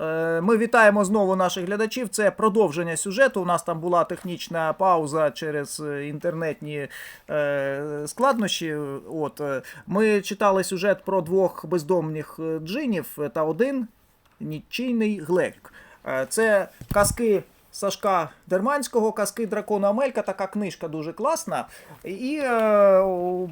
Е, Ми вітаємо знову наших глядачів. Це продовження сюжету. У нас там була технічна пауза через е, інтернетні е, складнощі. От ми читали сюжет про двох бездомних джинів та один нічийний глек. Це казки. Сашка Дерманського, казки дракона Амелька, така книжка дуже класна. І е,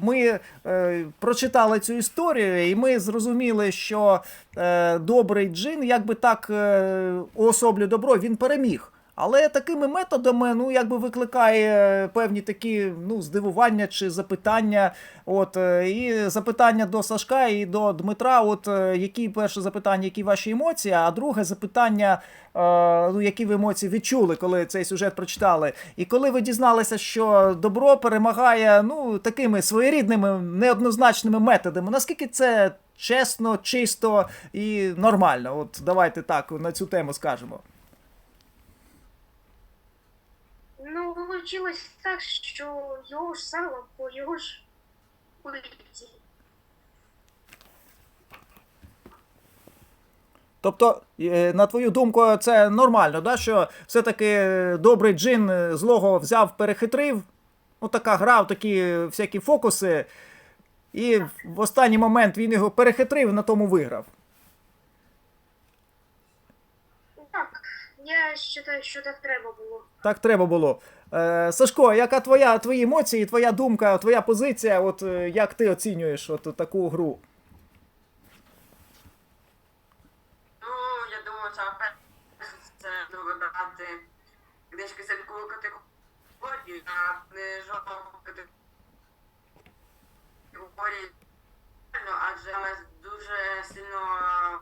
ми е, прочитали цю історію, і ми зрозуміли, що е, добрий джин, якби так е, уособлює добро, він переміг. Але такими методами, ну, якби викликає певні такі ну, здивування чи запитання. От, е, і запитання до Сашка і до Дмитра. От е, які перше запитання, які ваші емоції, а друге запитання, е, ну, які ви емоції відчули, коли цей сюжет прочитали. І коли ви дізналися, що добро перемагає ну, такими своєрідними неоднозначними методами, наскільки це чесно, чисто і нормально? От давайте так на цю тему скажемо. Ну, так, що його ж сало по його ж вулиці. Тобто, е, на твою думку, це нормально, да? що все-таки добрий джин е, злого взяв, перехитрив. Ну, така гра, такі всякі фокуси. І в останній момент він його перехитрив, на тому виграв. Так, я вважаю, що так треба було. Так треба було. Е, Сашко, яка твоя твої емоції, твоя думка, твоя позиція? От е, як ти оцінюєш от таку гру? Ну, я думаю, це це ну, вибирати книжки за вікову категорію, а книжок категорії, ну, адже дуже сильно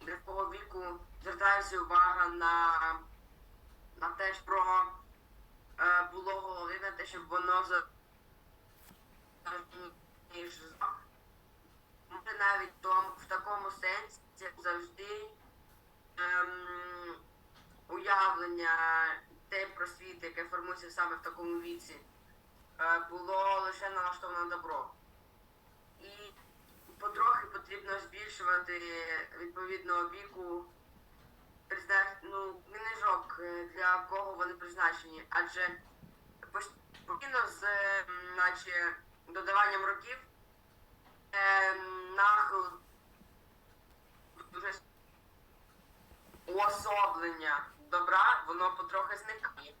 для такого віку звертається увага на, на те, що е, було головне, те, щоб воно за. Може навіть том, в такому сенсі завжди ем, уявлення те про світ, яке формується саме в такому віці, е, було лише налаштоване на добро. І потрохи потрібно збільшувати відповідного віку призна- ну, книжок, е, для кого вони призначені. Адже постійно з наче, додаванням років е, нахил дуже уособлення добра, воно потрохи зникає.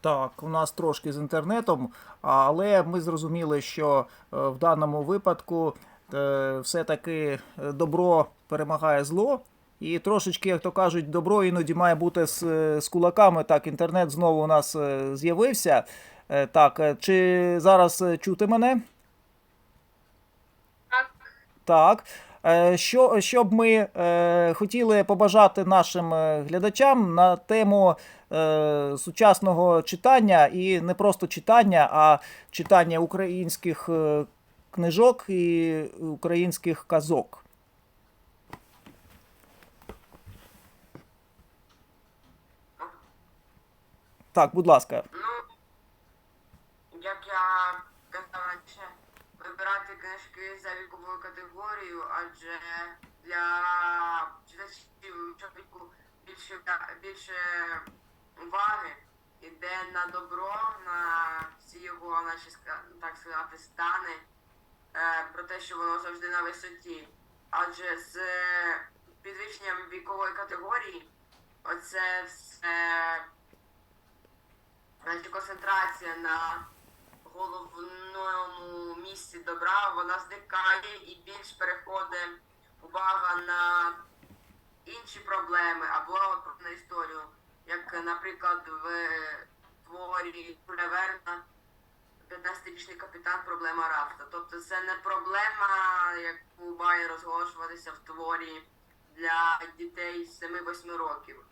Так, у нас трошки з інтернетом, але ми зрозуміли, що е, в даному випадку е, все-таки добро перемагає зло. І трошечки, як то кажуть, добро іноді має бути з, е, з кулаками. Так, інтернет знову у нас е, з'явився. Е, Так, чи зараз чути мене? Так, Так. Що, що б ми е, хотіли побажати нашим глядачам на тему е, сучасного читання і не просто читання, а читання українських книжок і українських казок. Так, будь ласка. Ну, як я казав раніше, вибирати книжки за віковою категорією, адже для читачів чоловіку більше, більше уваги йде на добро, на всі його, наші, так сказати, стани, е, про те, що воно завжди на висоті. Адже з підвищенням вікової категорії оце все Значить, концентрація на головному місці добра, вона зникає і більш переходить увага на інші проблеми або на історію, як, наприклад, в творі Верна 15-річний капітан проблема рабства. Тобто це не проблема, яку має розголошуватися в творі для дітей 7-8 років.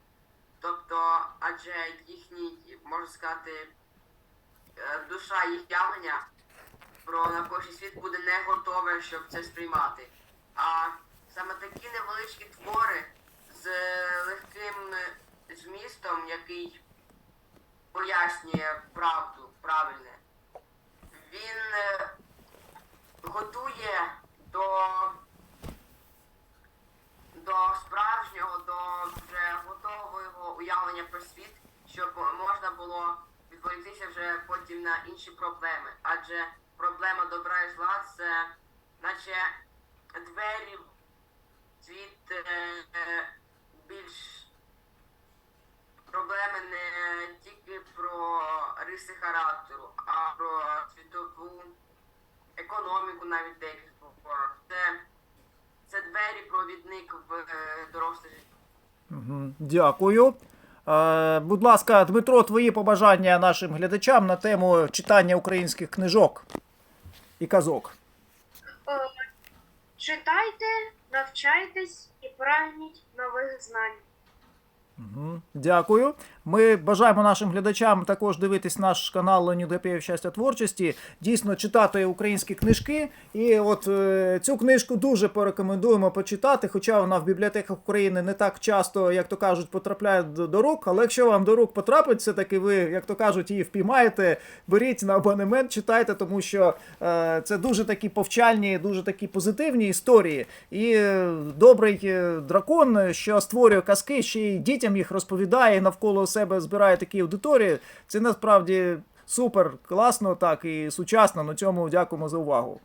Тобто, адже їхній, можна сказати, е, душа їх явлення про навколишній світ буде не готове, щоб це сприймати. А саме такі невеличкі твори з легким змістом, який пояснює правду правильне, він е, готує до, до уявлення про світ, щоб можна було відволіктися вже потім на інші проблеми. Адже проблема добра і зла це наче двері в світ е, е, більш проблеми не тільки про риси характеру, а про світову економіку навіть деяких. Це, це двері провідник в е, доросле життя. Дякую. Е, будь ласка, Дмитро, твої побажання нашим глядачам на тему читання українських книжок і казок. Е, Читайте, навчайтесь і прагніть нових знань. Дякую. Ми бажаємо нашим глядачам також дивитись наш канал Леонід Гапєєв щастя творчості, дійсно читати українські книжки. І от е, цю книжку дуже порекомендуємо почитати, хоча вона в бібліотеках України не так часто, як то кажуть, потрапляє до, до рук. Але якщо вам до рук потрапить, все-таки ви, як то кажуть, її впіймаєте, беріть на абонемент, читайте, тому що е, це дуже такі повчальні, дуже такі позитивні історії. І е, добрий е, дракон, що створює казки, ще й дітям їх розповідає, навколо себе збирає такі аудиторії. Це насправді супер класно, так і сучасно. На цьому дякуємо за увагу.